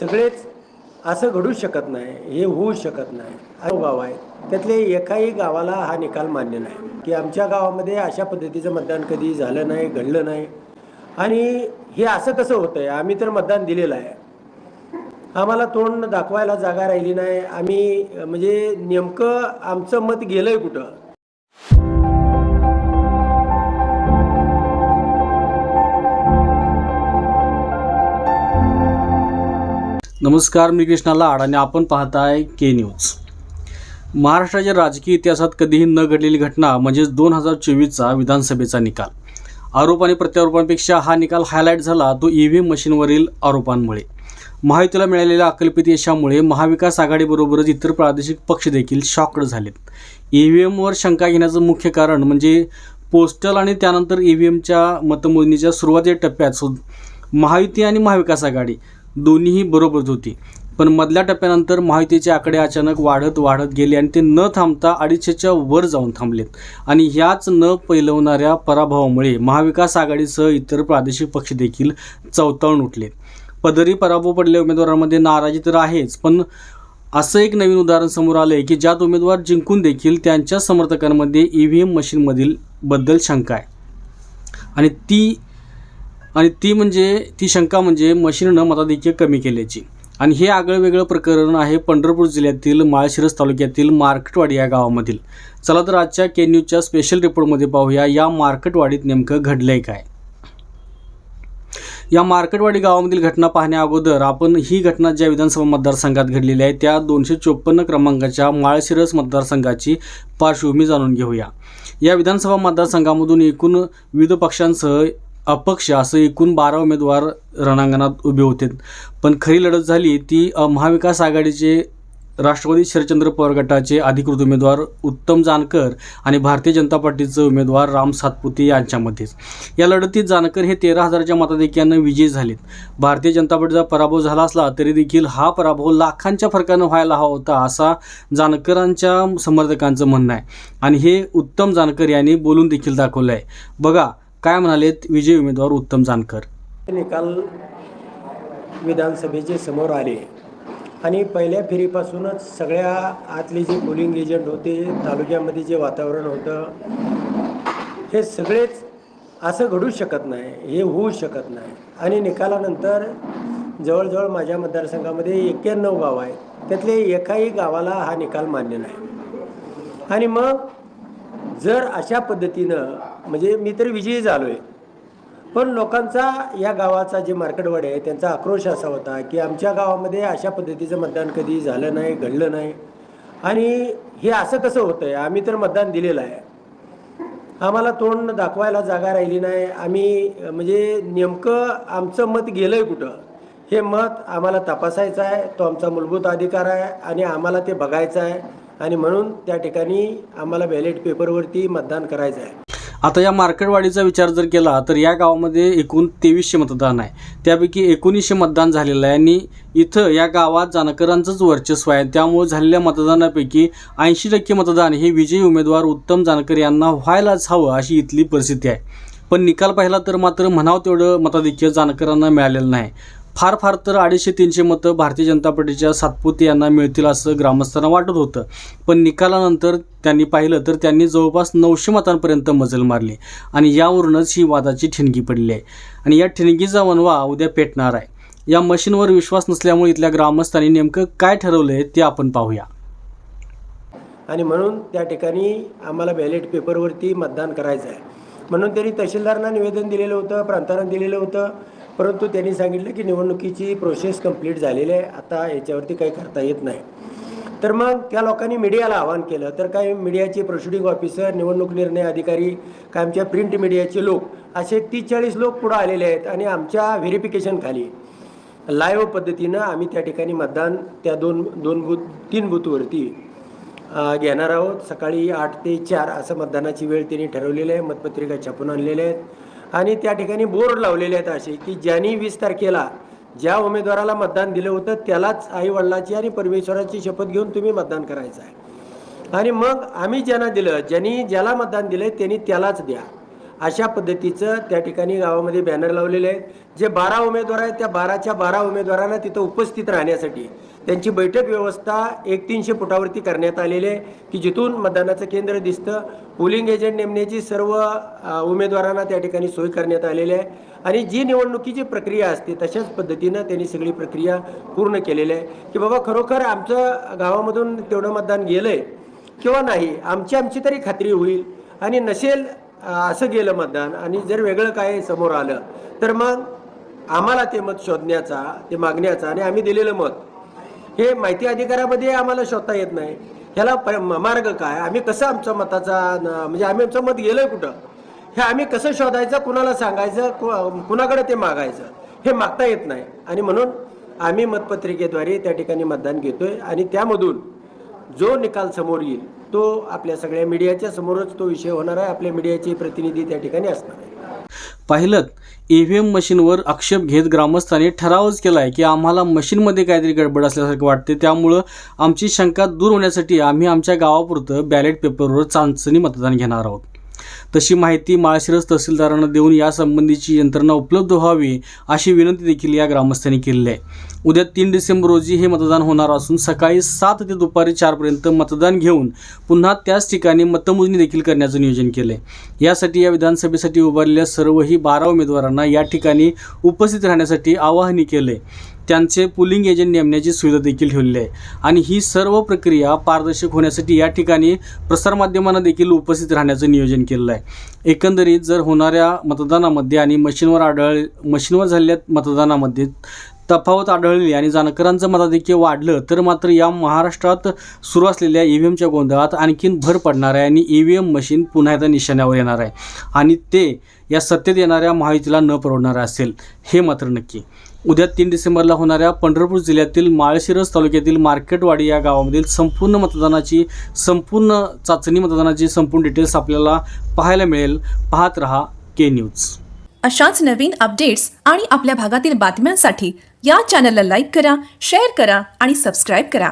सगळेच असं घडू शकत नाही हे होऊ शकत नाही. असे गाव आहेत. त्यातले एकाही गावाला हा निकाल मान्य नाही. की आमच्या गावामध्ये अशा पद्धतीचं मतदान कधी झालं नाही घडलं नाही. आणि हे असं कसं होतं आहे आम्ही तर मतदान दिलेलं आहे. आम्हाला तोंड दाखवायला जागा राहिली नाही. आम्ही म्हणजे नेमकं आमचं मत गेलं आहे कुठं? नमस्कार मी कृष्णा लाड आणि आपण पाहताय के न्यूज महाराष्ट्राच्या राजकीय इतिहासात कधीही न घडलेली घटना म्हणजेच दोन हजार चोवीसचा विधानसभेचा निकाल. आरोप आणि प्रत्यारोपांपेक्षा हा निकाल हायलाईट झाला तो ई व्ही एम मशीनवरील आरोपांमुळे. महायुतीला मिळालेल्या अकल्पित यशामुळे महाविकास आघाडीबरोबरच इतर प्रादेशिक पक्ष देखील शॉक्ड झालेत. ई व्ही एमवर शंका घेण्याचं मुख्य कारण म्हणजे पोस्टल आणि त्यानंतर ई व्ही एमच्या मतमोजणीच्या सुरुवातीच्या टप्प्यात सु महायुती आणि महाविकास आघाडी दोन्हीही बरोबरच होती. पण मधल्या टप्प्यानंतर माहितीचे आकडे अचानक वाढत वाढत गेले आणि ते न थांबता अडीचशेच्या वर जाऊन थांबलेत. आणि ह्याच न पैलवणाऱ्या पराभवामुळे महाविकास आघाडीसह इतर प्रादेशिक पक्ष देखील चवताळून उठले. पदरी पराभव पडलेल्या उमेदवारांमध्ये नाराजी तर आहेच पण असं एक नवीन उदाहरण समोर आलं आहे की ज्यात उमेदवार जिंकून देखील त्यांच्या समर्थकांमध्ये ई व्ही एम मशीनमधील बद्दल शंका आहे. आणि ती आणि ती म्हणजे ती शंका म्हणजे मशीननं मताधिक्य कमी केल्याची. आणि हे आगळं वेगळं प्रकरण आहे पंढरपूर जिल्ह्यातील माळशिरस तालुक्यातील मार्केटवाडी या गावामधील. चला तर आजच्या के न्यूजच्या स्पेशल रिपोर्टमध्ये पाहूया या मार्केटवाडीत नेमकं घडलंय काय? या मार्केटवाडी गावामधील घटना पाहण्या अगोदर आपण ही घटना ज्या विधानसभा मतदारसंघात घडलेली आहे त्या दोनशे चोपन्न क्रमांकाच्या माळशिरस मतदारसंघाची पार्श्वभूमी जाणून घेऊया. या विधानसभा मतदारसंघामधून एकूण विविध पक्षांसह अपक्ष असं एकूण बारा उमेदवार रणांगणात उभे होते. पण खरी लढत झाली ती महाविकास आघाडीचे राष्ट्रवादी शरदचंद्र पवार गटाचे अधिकृत उमेदवार उत्तम जानकर आणि भारतीय जनता पार्टीचे उमेदवार राम सातपुते यांच्यामध्येच. या लढतीत जानकर हे तेरा हजाराच्या मताधिक्यानं विजयी झालेत. भारतीय जनता पार्टीचा पराभव झाला असला तरी देखील हा पराभव लाखांच्या फरकानं व्हायला हवा होता असा जानकरांच्या समर्थकांचं म्हणणं आहे. आणि हे उत्तम जानकर यांनी बोलून देखील दाखवलं आहे बघा काय म्हणालेत विजयी उमेदवार उत्तम जानकर? निकाल विधानसभेचे समोर आले. आणि पहिल्या फेरीपासूनच सगळ्या आतले जे पोलिंग एजंट होते तालुक्यामध्ये जे वातावरण होतं हे सगळेच असं घडू शकत नाही हे होऊ शकत नाही. आणि निकालानंतर जवळजवळ माझ्या मतदारसंघामध्ये एक्क्याण्णव गाव आहेत. त्यातले एकाही गावाला हा निकाल मान्य नाही. आणि मग जर अशा पद्धतीनं म्हणजे मी तर विजयी झालो आहे पण लोकांचा या गावाचा जे मार्केटवाडी आहे त्यांचा आक्रोश असा होता की आमच्या गावामध्ये अशा पद्धतीचं मतदान कधी झालं नाही घडलं नाही. आणि हे असं कसं होतं आहे आम्ही तर मतदान दिलेलं आहे. आम्हाला तोंड दाखवायला जागा राहिली नाही. आम्ही म्हणजे नेमकं आमचं मत गेलं आहे कुठं? हे मत आम्हाला तपासायचं आहे. तो आमचा मूलभूत अधिकार आहे आणि आम्हाला ते बघायचं आहे. आणि म्हणून त्या ठिकाणी आम्हाला बॅलेट पेपरवरती मतदान करायचं आहे. आता या मार्केटवाडीचा विचार जर केला तर या गावामध्ये एकूण तेवीसशे मतदान आहे. त्यापैकी एकोणीसशे मतदान झालेलं आहे आणि इथं या गावात जानकरांचंच वर्चस्व आहे. त्यामुळे झालेल्या मतदानापैकी ऐंशी टक्के मतदान हे विजयी उमेदवार उत्तम जानकर यांना व्हायलाच हवं अशी इथली परिस्थिती आहे. पण निकाल पाहिला तर मात्र म्हणावं तेवढं मताधिक्य जानकरांना मिळालेलं नाही. फार फार तर अडीचशे तीनशे मतं भारतीय जनता पार्टीच्या सातपुते यांना मिळतील असं ग्रामस्थांना वाटत होतं. पण निकालानंतर त्यांनी पाहिलं तर त्यांनी जवळपास नऊशे मतांपर्यंत मजल मारली आणि यावरूनच ही वादाची ठिणगी पडली आहे. आणि या ठिणगीचा वनवा उद्या पेटणार आहे. या मशीनवर विश्वास नसल्यामुळे इथल्या ग्रामस्थांनी नेमकं काय ठरवलंय ते आपण पाहूया. आणि म्हणून त्या ठिकाणी आम्हाला बॅलेट पेपरवरती मतदान करायचं आहे. म्हणून त्यांनी तहसीलदारांना निवेदन दिलेलं होतं प्रांतांना दिलेलं होतं. परंतु त्यांनी सांगितलं की निवडणुकीची प्रोसेस कंप्लीट झालेली आहे. आता याच्यावरती काही करता येत नाही. तर मग त्या लोकांनी मीडियाला आवाहन केलं. तर काय मीडियाचे प्रोसिडिंग ऑफिसर निवडणूक निर्णय अधिकारी काय आमच्या प्रिंट मीडियाचे लोक असे तीस चाळीस लोक पुढं आलेले आहेत आणि आमच्या व्हेरिफिकेशन खाली. लाईव्ह पद्धतीनं आम्ही त्या ठिकाणी मतदान त्या दोन दोन बूथ तीन बूथवरती घेणार आहोत. सकाळी आठ ते चार असं मतदानाची वेळ त्यांनी ठरवलेली आहे. मतपत्रिका छापून आणलेल्या आहेत. आणि त्या ठिकाणी बोर्ड लावलेले आहेत असे की ज्यांनी वीस तारखेला ज्या उमेदवाराला मतदान दिलं होतं त्यालाच आई वडिलाची आणि परमेश्वराची शपथ घेऊन तुम्ही मतदान करायचं आहे. आणि मग आम्ही ज्यांना दिलं ज्यांनी ज्याला मतदान दिलं त्यांनी त्यालाच द्या. अशा पद्धतीचं त्या ठिकाणी गावामध्ये बॅनर लावलेले आहेत. जे बारा उमेदवार आहेत त्या बाराच्या बारा उमेदवारांना तिथं उपस्थित राहण्यासाठी त्यांची बैठक व्यवस्था एक तीनशे फुटावरती करण्यात आलेली आहे की जिथून मतदानाचं केंद्र दिसतं. पोलिंग एजंट नेमण्याची सर्व उमेदवारांना त्या ठिकाणी सोय करण्यात आलेली आहे. आणि जी निवडणुकीची प्रक्रिया असते तशाच पद्धतीनं त्यांनी सगळी प्रक्रिया पूर्ण केलेली आहे की बाबा खरोखर आमचं गावामधून तेवढं मतदान गेलं आहे किंवा नाही आमची आमची तरी खात्री होईल आणि नसेल असं गेलं मतदान आणि जर वेगळं काय समोर आलं तर मग आम्हाला ते मत शोधण्याचा ते मागण्याचा आणि आम्ही दिलेलं मत हे माहिती अधिकारामध्ये आम्हाला शोधता येत नाही. ह्याला प म- मार्ग काय? आम्ही कसं आमचं मताचा म्हणजे आम्ही आमचं मत गेलंय कुठं? हे आम्ही कसं शोधायचं कुणाला सांगायचं कु- कुणाकडे ते मागायचं हे मागता येत नाही. आणि म्हणून आम्ही मतपत्रिकेद्वारे त्या ठिकाणी मतदान घेतोय आणि त्यामधून जो निकाल समोर येईल तो आपल्या सगळ्या मीडियाच्या समोरच तो विषय होणार आहे. आपल्या मीडियाचे प्रतिनिधी त्या ठिकाणी असणार आहे पाहिलं ई व्ही एम मशीनवर आक्षेप घेत ग्रामस्थांनी ठरावच केला आहे की आम्हाला मशीनमध्ये काहीतरी गडबड असल्यासारखं वाटते. त्यामुळं आमची शंका दूर होण्यासाठी आम्ही आमच्या गावापुरतं बॅलेट पेपरवर चाचणी मतदान घेणार आहोत. तशी माहिती माळशिरस तहसीलदारांना देऊन यासंबंधीची यंत्रणा उपलब्ध व्हावी अशी विनंती देखील या ग्रामस्थांनी केलेली आहे. उद्या तीन डिसेंबर रोजी हे मतदान होणार असून सकाळी सात ते दुपारी चारपर्यंत मतदान घेऊन पुन्हा त्याच ठिकाणी मतमोजणी देखील करण्याचं नियोजन केलं आहे यासाठी या विधानसभेसाठी उभारलेल्या सर्वही बारा उमेदवारांना या ठिकाणी उपस्थित राहण्यासाठी आवाहनी केलं आहे त्यांचे पुलिंग एजंट नेमण्याची सुविधा देखील ठेवलेली आहे. आणि ही सर्व प्रक्रिया पारदर्शक होण्यासाठी या ठिकाणी प्रसारमाध्यमांना देखील उपस्थित राहण्याचं नियोजन केलेलं आहे. एकंदरीत जर होणाऱ्या मतदानामध्ये आणि मशीनवर आढळ मशीनवर झालेल्या मतदानामध्ये तफावत आढळली आणि जानकरांचं मताधिक्य वाढलं तर मात्र या महाराष्ट्रात सुरू असलेल्या ई व्ही एमच्या गोंधळात आणखीन भर पडणार आहे आणि ई व्ही एम मशीन पुन्हा एकदा निशाण्यावर येणार आहे. आणि ते या सत्तेत येणाऱ्या महायुतीला न परवडणारं असेल हे मात्र नक्की. उद्या तीन डिसेंबरला होणाऱ्या पंढरपूर जिल्ह्यातील माळशिरस तालुक्यातील मार्केटवाडी या गावामधील संपूर्ण मतदानाची संपूर्ण चाचणी मतदानाची संपूर्ण डिटेल्स आपल्याला पाहायला मिळेल. पाहत रहा के न्यूज अशाच नवीन अपडेट्स आणि आपल्या भागातील बातम्यांसाठी या चॅनलला लाईक करा शेअर करा आणि सबस्क्राईब करा.